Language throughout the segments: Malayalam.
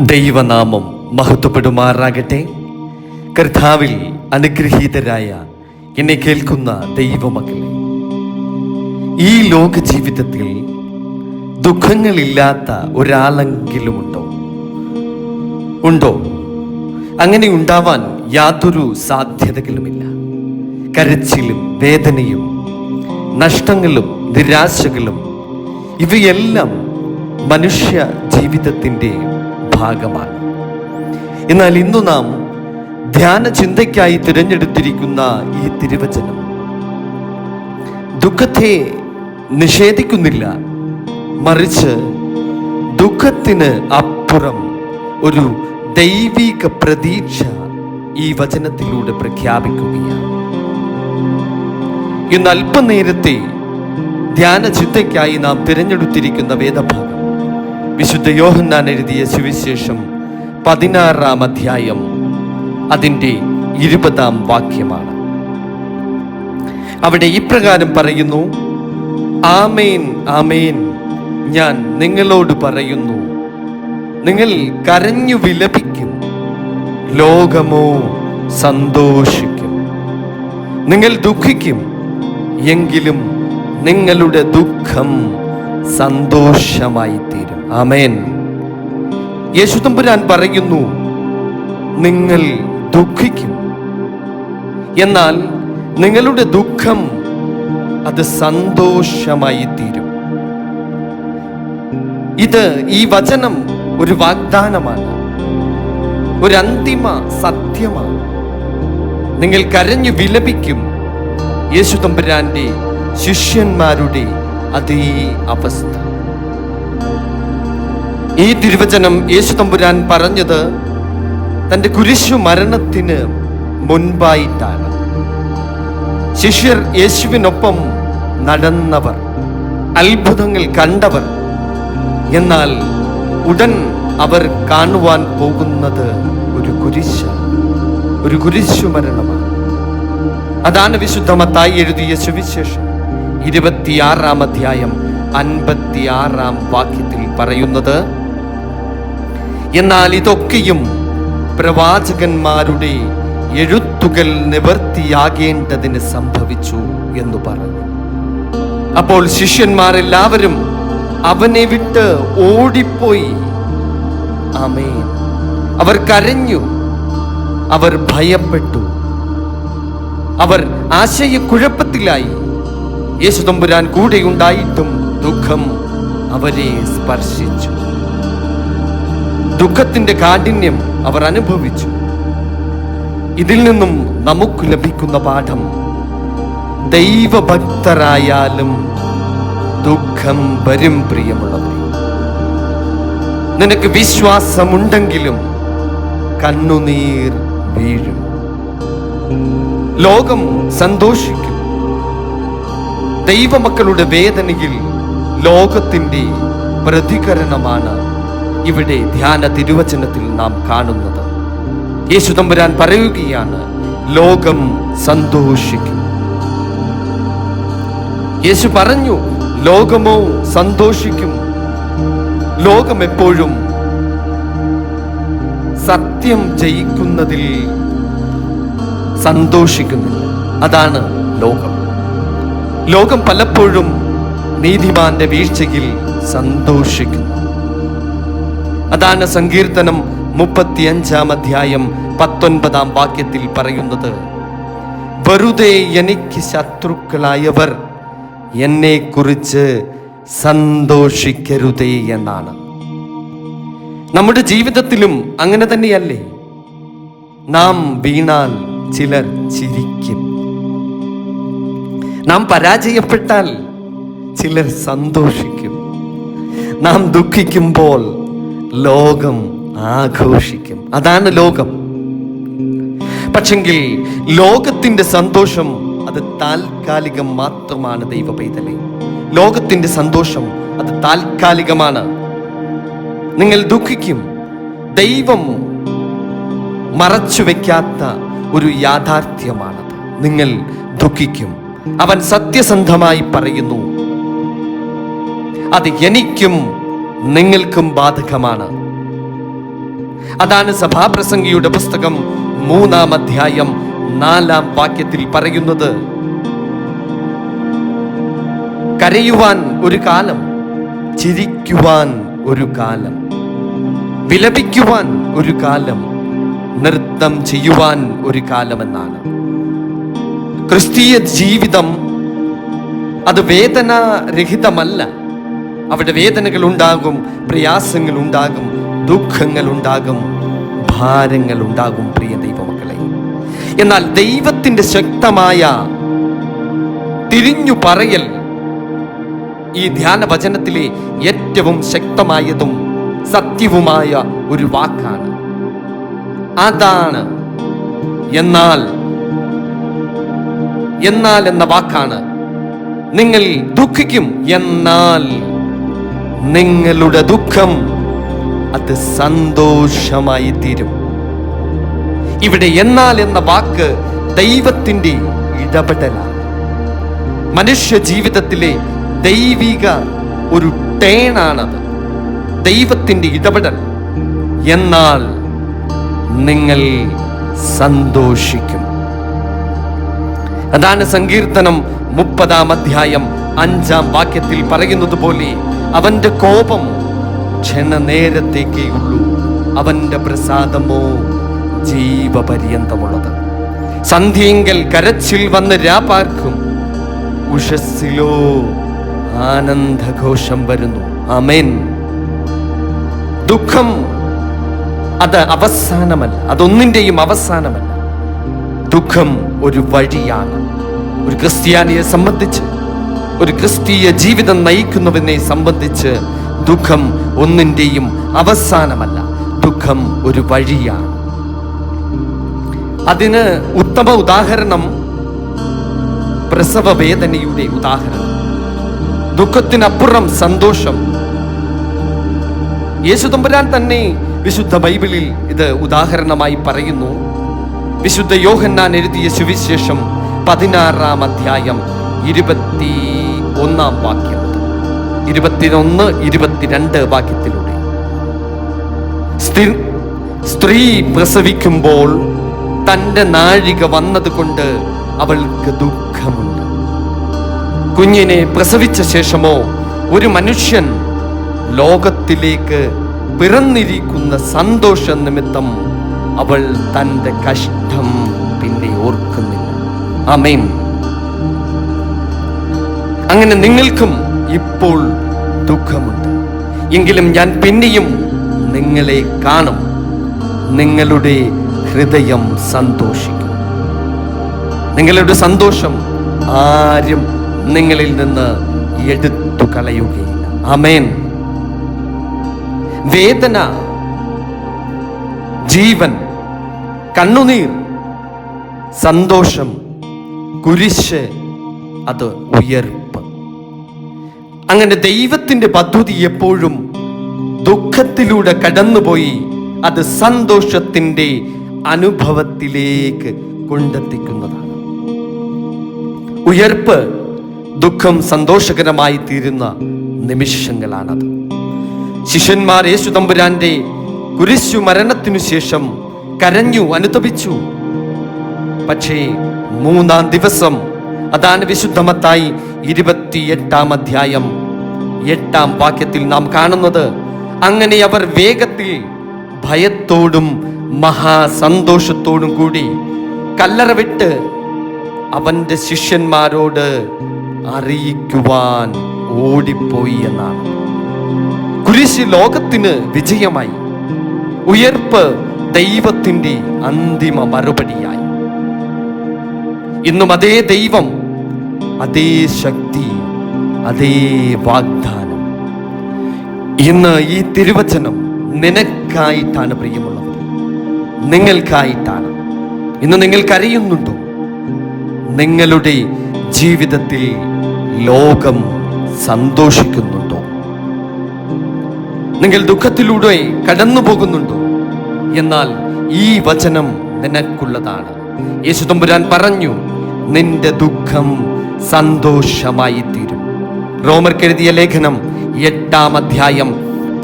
ദൈവനാമം മഹത്വപ്പെടുമാറാകട്ടെ. കർത്താവിൽ അനുഗ്രഹീതരായ എന്നെ കേൾക്കുന്ന ദൈവമക്കളെ ഈ ലോക ജീവിതത്തിൽ ദുഃഖങ്ങളില്ലാത്ത ഒരാളെങ്കിലുമുണ്ടോ? ഉണ്ടോ ഉണ്ടോ? അങ്ങനെ ഉണ്ടാവാൻ യാതൊരു സാധ്യതകളുമില്ല. കരച്ചിലും വേദനയും നഷ്ടങ്ങളും നിരാശകളും ഇവയെല്ലാം മനുഷ്യ ജീവിതത്തിന്റെ ഭാഗമാണ്. എന്നാൽ ഇന്നു നാം ധ്യാന ചിന്തയ്ക്കായി തിരഞ്ഞെടുത്തിരിക്കുന്ന ഈ തിരുവചനം. ദുഃഖത്തെ നിഷേധിക്കുന്നില്ല മറിച്ച് ദുഃഖത്തിന് അപ്പുറം ഒരു ദൈവിക പ്രതീക്ഷ ഈ വചനത്തിലൂടെ പ്രഖ്യാപിക്കുകയാണ്. ഇന്ന് അല്പനേരത്തെ ധ്യാന ചിന്തയ്ക്കായി നാം തിരഞ്ഞെടുത്തിരിക്കുന്ന വേദഭാഗം വിശുദ്ധ യോഹന്നാൻ എഴുതിയ സുവിശേഷം പതിനാറാം അധ്യായം. അതിന്റെ ഇരുപതാം വാക്യമാണ്. അവിടെ ഇപ്രകാരം പറയുന്നു ആമേൻ ആമേൻ ഞാൻ നിങ്ങളോട് പറയുന്നു നിങ്ങൾ കരഞ്ഞു വിലപിക്കും ലോകമോ സന്തോഷിക്കും. നിങ്ങൾ ദുഃഖിക്കും എങ്കിലും നിങ്ങളുടെ ദുഃഖം സന്തോഷമായി തീരും. ആമേൻ. യേശുതമ്പുരാൻ പറയുന്നു നിങ്ങൾ ദുഃഖിക്കും. എന്നാൽ നിങ്ങളുടെ ദുഃഖം അത് സന്തോഷമായി തീരും ഇത് ഈ വചനം ഒരു വാഗ്ദാനമാണ് ഒരു അന്തിമ സത്യമാണ്. നിങ്ങൾ കരഞ്ഞു വിലപിക്കും യേശു തമ്പുരാന്റെ ശിഷ്യന്മാരുടെ അതേ അവസ്ഥ. ഈ തിരുവചനം യേശു തമ്പുരാൻ പറഞ്ഞത് തന്റെ കുരിശു മരണത്തിന് മുൻപായിട്ടാണ്. ശിഷ്യർ യേശുവിനൊപ്പം നടന്നവർ അത്ഭുതങ്ങൾ കണ്ടവർ. എന്നാൽ ഉടൻ അവർ കാണുവാൻ പോകുന്നത് ഒരു കുരിശ ഒരു കുരിശു മരണമാണ്. അതാണ് വിശുദ്ധമത്തായി എഴുതിയ സുവിശേഷം. ഇരുപത്തിയാറാം അധ്യായം അൻപത്തിയാറാം വാക്യത്തിൽ പറയുന്നത് എന്നാൽ ഇതൊക്കെയും പ്രവാചകന്മാരുടെ എഴുത്തുകൾ നിവർത്തിയാകേണ്ടതിന് സംഭവിച്ചു എന്ന് പറഞ്ഞു. അപ്പോൾ ശിഷ്യന്മാരെല്ലാവരും അവനെ വിട്ട് ഓടിപ്പോയി. ആമേൻ. അവർ കരഞ്ഞു. അവർ ഭയപ്പെട്ടു. അവർ ആശയക്കുഴപ്പത്തിലായി. യേശുതമ്പുരാൻ കൂടെയുണ്ടായിട്ടും ദുഃഖം അവരെ സ്പർശിച്ചു. ദുഃഖത്തിന്റെ കാഠിന്യം അവർ അനുഭവിച്ചു. ഇതിൽ നിന്നും നമുക്ക് ലഭിക്കുന്ന പാഠം ദൈവഭക്തരായാലും ദുഃഖം വരും പ്രിയമുള്ളവർ നിനക്ക് വിശ്വാസമുണ്ടെങ്കിലും കണ്ണുനീർ വീഴും. ലോകം സന്തോഷിക്കും. ദൈവമക്കളുടെ വേദനയിൽ ലോകത്തിന്റെ പ്രതികരണമാണ് ഇവിടെ ധ്യാന തിരുവചനത്തിൽ നാം കാണുന്നത്. യേശു തമ്പുരാൻ പറയുകയാണ് ലോകം സന്തോഷിക്കും. യേശു പറഞ്ഞു ലോകമോ സന്തോഷിക്കും. ലോകം എപ്പോഴും സത്യം ജയിക്കുന്നതിൽ സന്തോഷിക്കുന്നു അതാണ് ലോകം. ലോകം പലപ്പോഴും നീതിമാന്റെ വീഴ്ചയിൽ സന്തോഷിക്കുന്നു. അതാണ് സങ്കീർത്തനം മുപ്പത്തിയഞ്ചാം അധ്യായം പത്തൊൻപതാം വാക്യത്തിൽ പറയുന്നത് വെറുതെ എനിക്ക് ശത്രുക്കളായവർ എന്നെ കുറിച്ച് സന്തോഷിക്കരുതേ എന്നാണ്. നമ്മുടെ ജീവിതത്തിലും അങ്ങനെ തന്നെയല്ലേ? നാം വീണാൽ ചിലർ ചിരിക്കും. നാം പരാജയപ്പെട്ടാൽ ചിലർ സന്തോഷിക്കും. നാം ദുഃഖിക്കുമ്പോൾ ലോകം ആഘോഷിക്കും. അതാണ് ലോകം. പക്ഷെങ്കിൽ ലോകത്തിന്റെ സന്തോഷം അത് താൽക്കാലികം മാത്രമാണ് ദൈവ പൈതലെ ലോകത്തിന്റെ സന്തോഷം അത് താൽക്കാലികമാണ്. നിങ്ങൾ ദുഃഖിക്കും. ദൈവം മറച്ചു വെക്കാത്ത ഒരു യാഥാർത്ഥ്യമാണത്. നിങ്ങൾ ദുഃഖിക്കും. അവൻ സത്യസന്ധമായി പറയുന്നു. അത് എനിക്കും നിങ്ങൾക്കും ബാധകമാണ്. അതാണ് സഭാപ്രസംഗിയുടെ പുസ്തകം മൂന്നാം അധ്യായം നാലാം വാക്യത്തിൽ പറയുന്നത്. കരയുവാൻ ഒരു കാലം ചിരിക്കുവാൻ ഒരു കാലം വിലപിക്കുവാൻ ഒരു കാലം നൃത്തം ചെയ്യുവാൻ ഒരു കാലമെന്നാണ്. ക്രിസ്തീയ ജീവിതം അത് വേദനാരഹിതമല്ല. അവിടെ വേദനകൾ ഉണ്ടാകും പ്രയാസങ്ങൾ ഉണ്ടാകും ദുഃഖങ്ങൾ ഉണ്ടാകും ഭാരങ്ങൾ ഉണ്ടാകും പ്രിയ ദൈവമക്കളെ. എന്നാൽ ദൈവത്തിന്റെ ശക്തമായ തിരിഞ്ഞു പറയൽ ഈ ധ്യാന വചനത്തിലെ ഏറ്റവും ശക്തമായതും സത്യവുമായ ഒരു വാക്കാണ്. അതാണ് എന്നാൽ എന്നാൽ എന്ന വാക്കാണ്. നിങ്ങൾ ദുഃഖിക്കും എന്നാൽ നിങ്ങളുടെ ദുഃഖം അത് സന്തോഷമായി തീരും. ഇവിടെ എന്നാൽ എന്ന വാക്ക് ദൈവത്തിന്റെ ഇടപെടലാണ്. മനുഷ്യ ജീവിതത്തിലെ ദൈവിക ഒരു ടേണാണത് ദൈവത്തിന്റെ ഇടപെടൽ. എന്നാൽ നിങ്ങൾ സന്തോഷിക്കും. അതാണ് സങ്കീർത്തനം മുപ്പതാം അധ്യായം അഞ്ചാം വാക്യത്തിൽ പറയുന്നത് പോലെ അവന്റെ കോപം ക്ഷണനേരത്തേക്കേ ഉള്ളൂ അവന്റെ പ്രസാദമോ ജീവപര്യന്തമുള്ളത്. സന്ധ്യയെങ്കിൽ കരച്ചിൽ വന്ന് രാപാർക്കും ഉഷസ്സിലോ ആനന്ദഘോഷം വരുന്നു. അമേൻ ദുഃഖം അത് അവസാനമല്ല. അതൊന്നിന്റെയും അവസാനമല്ല. ദുഃഖം ഒരു വഴിയാണ്. ഒരു ക്രിസ്ത്യാനിയെ സംബന്ധിച്ച് ഒരു ക്രിസ്തീയ ജീവിതം നയിക്കുന്നവനെ സംബന്ധിച്ച് ദുഃഖം ഒന്നിന്റെയും അവസാനമല്ല. ദുഃഖം ഒരു വഴിയാണ്. അതിന് ഉത്തമ ഉദാഹരണം പ്രസവ വേദനയുടെ ഉദാഹരണം. ദുഃഖത്തിനപ്പുറം സന്തോഷം. യേശുദമ്പുരാൻ തന്നെ വിശുദ്ധ ബൈബിളിൽ ഇത് ഉദാഹരണമായി പറയുന്നു. വിശുദ്ധ യോഹന്നാൻ എഴുതിയ സുവിശേഷം പതിനാറാം അധ്യായം ഇരുപത്തി ഒന്നാം വാക്യം. ഇരുപത്തിയൊന്ന് ഇരുപത്തിരണ്ട് വാക്യത്തിലൂടെ. സ്ത്രീ- പ്രസവിക്കുമ്പോൾ തന്റെ നാഴിക വന്നതുകൊണ്ട് അവൾക്ക് ദുഃഖമുണ്ട്. കുഞ്ഞിനെ പ്രസവിച്ച ശേഷമോ ഒരു മനുഷ്യൻ ലോകത്തിലേക്ക് പിറന്നിരിക്കുന്ന സന്തോഷ നിമിത്തം അവൾ തന്റെ കഷ്ടം പിന്നെ ഓർക്കുന്നില്ല. അമേൻ അങ്ങനെ നിങ്ങൾക്കും ഇപ്പോൾ ദുഃഖമുണ്ട്. എങ്കിലും ഞാൻ പിന്നെയും നിങ്ങളെ കാണും. നിങ്ങളുടെ ഹൃദയം സന്തോഷിക്കും. നിങ്ങളുടെ സന്തോഷം ആരും നിങ്ങളിൽ നിന്ന് എടുത്തു കളയുകയില്ല അമേൻ വേദന ജീവൻ കണ്ണുനീർ സന്തോഷം കുരിശ് അത് ഉയർപ്പ് അങ്ങനെ ദൈവത്തിന്റെ പദ്ധതി എപ്പോഴും ദുഃഖത്തിലൂടെ കടന്നുപോയി അത് സന്തോഷത്തിന്റെ അനുഭവത്തിലേക്ക് കൊണ്ടെത്തിക്കുന്നതാണ്. ഉയർപ്പ് ദുഃഖം സന്തോഷകരമായി തീരുന്ന നിമിഷങ്ങളാണത്. ശിഷ്യന്മാർ യേശു തമ്പുരാന്റെ കുരിശു മരണത്തിനു ശേഷം കരഞ്ഞു അനുതപിച്ചു. പക്ഷേ മൂന്നാം ദിവസം അതാണ് വിശുദ്ധമത്തായി ഇരുപത്തിയെട്ടാം അധ്യായം എട്ടാം വാക്യത്തിൽ നാം കാണുന്നത് അങ്ങനെ അവർ വേഗത്തിൽ ഭയത്തോടും മഹാസന്തോഷത്തോടും കൂടി കല്ലറ വിട്ട് അവന്റെ ശിഷ്യന്മാരോട് അറിയിക്കുവാൻ ഓടിപ്പോയി എന്നാണ്. കുരിശ് ലോകത്തിന് വിജയമായി. ഉയർപ്പ് ദൈവത്തിന്റെ അന്തിമ മറുപടിയായി. ഇന്നും അതേ ദൈവം അതേ ശക്തി അതേ വാഗ്ദാനം. ഇന്ന് ഈ തിരുവചനം നിനക്കായിട്ടാണ് പ്രിയമുള്ളത്. നിങ്ങൾക്കായിട്ടാണ്. ഇന്ന് നിങ്ങൾക്കറിയുന്നുണ്ടോ? നിങ്ങളുടെ ജീവിതത്തിൽ ലോകം സന്തോഷിക്കുന്നുണ്ടോ? നിങ്ങൾ ദുഃഖത്തിലൂടെ കടന്നു പോകുന്നുണ്ടോ എന്നാൽ ഈ വചനം നിനക്കുള്ളതാണ്. യേശു തമ്പുരാൻ പറഞ്ഞു നിന്റെ ദുഃഖം സന്തോഷമായി തീരും. റോമർക്കെഴുതിയ ലേഖനം എട്ടാം അധ്യായം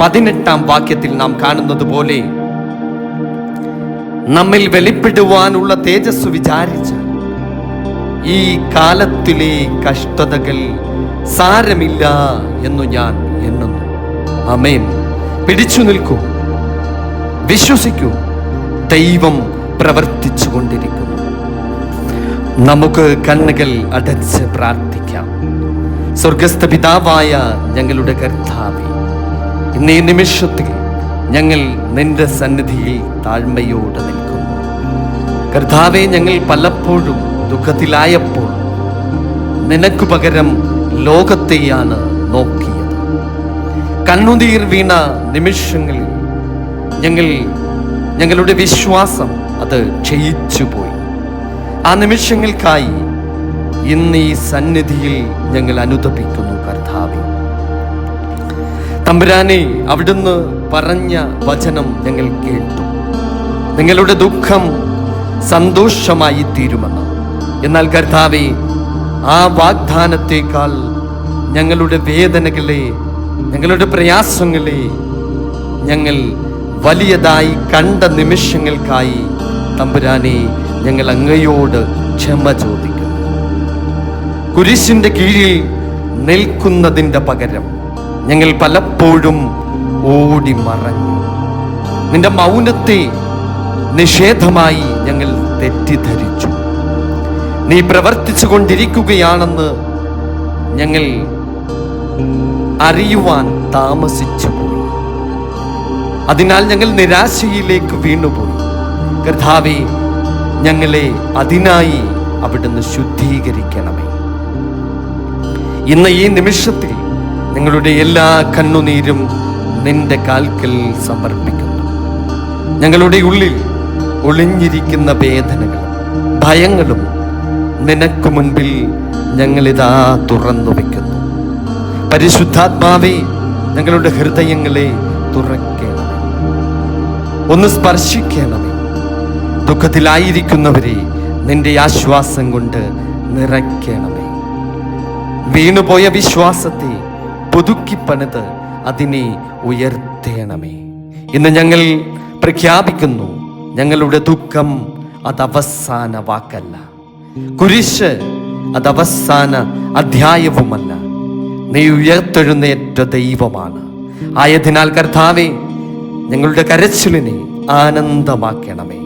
പതിനെട്ടാം വാക്യത്തിൽ നാം കാണുന്നത് പോലെ നമ്മിൽ വെളിപ്പെടുവാനുള്ള തേജസ് വിചാരിച്ച ഈ കാലത്തിലെ കഷ്ടതകൾ സാരമില്ല എന്നു ഞാൻ എണ്ണുന്നു. അമേൻ പിടിച്ചു നിൽക്കൂ. വിശ്വസിക്കൂ. ദൈവം പ്രവർത്തിച്ചു കൊണ്ടിരിക്കുന്നു നമുക്ക് കണ്ണുകൾ അടച്ച് പ്രാർത്ഥിക്കാം. സ്വർഗസ്ഥ പിതാവായ ഞങ്ങളുടെ കർത്താവെ ഇന്ന് നിമിഷത്തിൽ ഞങ്ങൾ നിന്റെ സന്നിധിയിൽ താഴ്മയോടെ നിൽക്കുന്നു. കർത്താവെ ഞങ്ങൾ പലപ്പോഴും ദുഃഖത്തിലായപ്പോൾ നിനക്ക് പകരം ലോകത്തെയാണ് നോക്കിയത്. കണ്ണുനീർ വീണ നിമിഷങ്ങളിൽ ഞങ്ങൾ ഞങ്ങളുടെ വിശ്വാസം അത് ക്ഷയിച്ചു പോയി ആ നിമിഷങ്ങൾക്കായി ഇന്ന് ഈ സന്നിധിയിൽ ഞങ്ങൾ അനുദപിക്കുന്നു കർത്താവെ. തമ്പുരാനെ അവിടുന്ന് പറഞ്ഞ വചനം ഞങ്ങൾ കേട്ടു. നിങ്ങളുടെ ദുഃഖം സന്തോഷമായി തീരുമെന്ന്. എന്നാൽ കർത്താവെ ആ വാഗ്ദാനത്തെക്കാൾ ഞങ്ങളുടെ വേദനകളെ ഞങ്ങളുടെ പ്രയാസങ്ങളെ ഞങ്ങൾ വലിയതായി കണ്ട നിമിഷങ്ങൾക്കായി തമ്പുരാനെ ഞങ്ങൾ അങ്ങയോട് ക്ഷമ ചോദിക്കുന്നു കുരിശിന്റെ കീഴിൽ നിൽക്കുന്നതിന്റെ പകരം ഞങ്ങൾ പലപ്പോഴും ഓടി മറഞ്ഞു. നിന്റെ മൗനത്തെ നിഷേധമായി ഞങ്ങൾ തെറ്റിദ്ധരിച്ചു. നീ പ്രവർത്തിച്ചു കൊണ്ടിരിക്കുകയാണെന്ന് ഞങ്ങൾ അറിയുവാൻ താമസിച്ചു പോയി. അതിനാൽ ഞങ്ങൾ നിരാശയിലേക്ക് വീണുപോയി. കർത്താവെ ഞങ്ങളെ അതിനായി അവിടുന്ന് ശുദ്ധീകരിക്കണമേ ഇന്ന് ഈ നിമിഷത്തിൽ നിങ്ങളുടെ എല്ലാ കണ്ണുനീരും നിന്റെ കാൽക്കൽ സമർപ്പിക്കുന്നു. ഞങ്ങളുടെ ഉള്ളിൽ ഒളിഞ്ഞിരിക്കുന്ന വേദനകളും ഭയങ്ങളും നിനക്ക് മുൻപിൽ ഞങ്ങളിതാ തുറന്നു വയ്ക്കുന്നു പരിശുദ്ധാത്മാവെ ഞങ്ങളുടെ ഹൃദയങ്ങളെ തുറക്കണമേ. ഒന്ന് സ്പർശിക്കണമേ. ദുഃഖത്തിലായിരിക്കുന്നവരെ നിന്റെ ആശ്വാസം കൊണ്ട് നിറയ്ക്കണമേ. വീണുപോയ വിശ്വാസത്തെ പുതുക്കിപ്പണിത് അതിനെ ഉയർത്തേണമേ. ഇന്ന് ഞങ്ങൾ പ്രഖ്യാപിക്കുന്നു ഞങ്ങളുടെ ദുഃഖം അത് അവസാന വാക്കല്ല. കുരിശ് അത് അവസാന അധ്യായവുമല്ല. നീ ഉയർത്തെഴുന്നേറ്റ ദൈവമാണ്. ആയതിനാൽ കർത്താവെ ഞങ്ങളുടെ കരച്ചിലിനെ ആനന്ദമാക്കണമേ.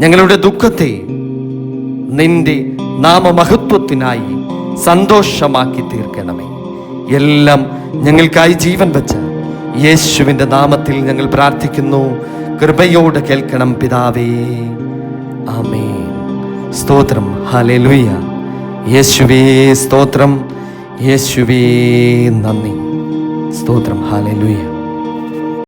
ഞങ്ങളുടെ ദുഃഖത്തെ നിന്റെ നാമമഹത്വത്തിനായി സന്തോഷമാക്കി തീർക്കണമേ. എല്ലാം ഞങ്ങൾക്കായി ജീവൻ വെച്ച യേശുവിന്റെ നാമത്തിൽ ഞങ്ങൾ പ്രാർത്ഥിക്കുന്നു. കൃപയോടെ കേൾക്കണം പിതാവേ. ആമേ സ്തോത്രം. ഹലലുയ യേശുവേ സ്തോത്രം. യേശുവേ നന്ദി. സ്തോത്രം. ഹല്ലേലൂയ.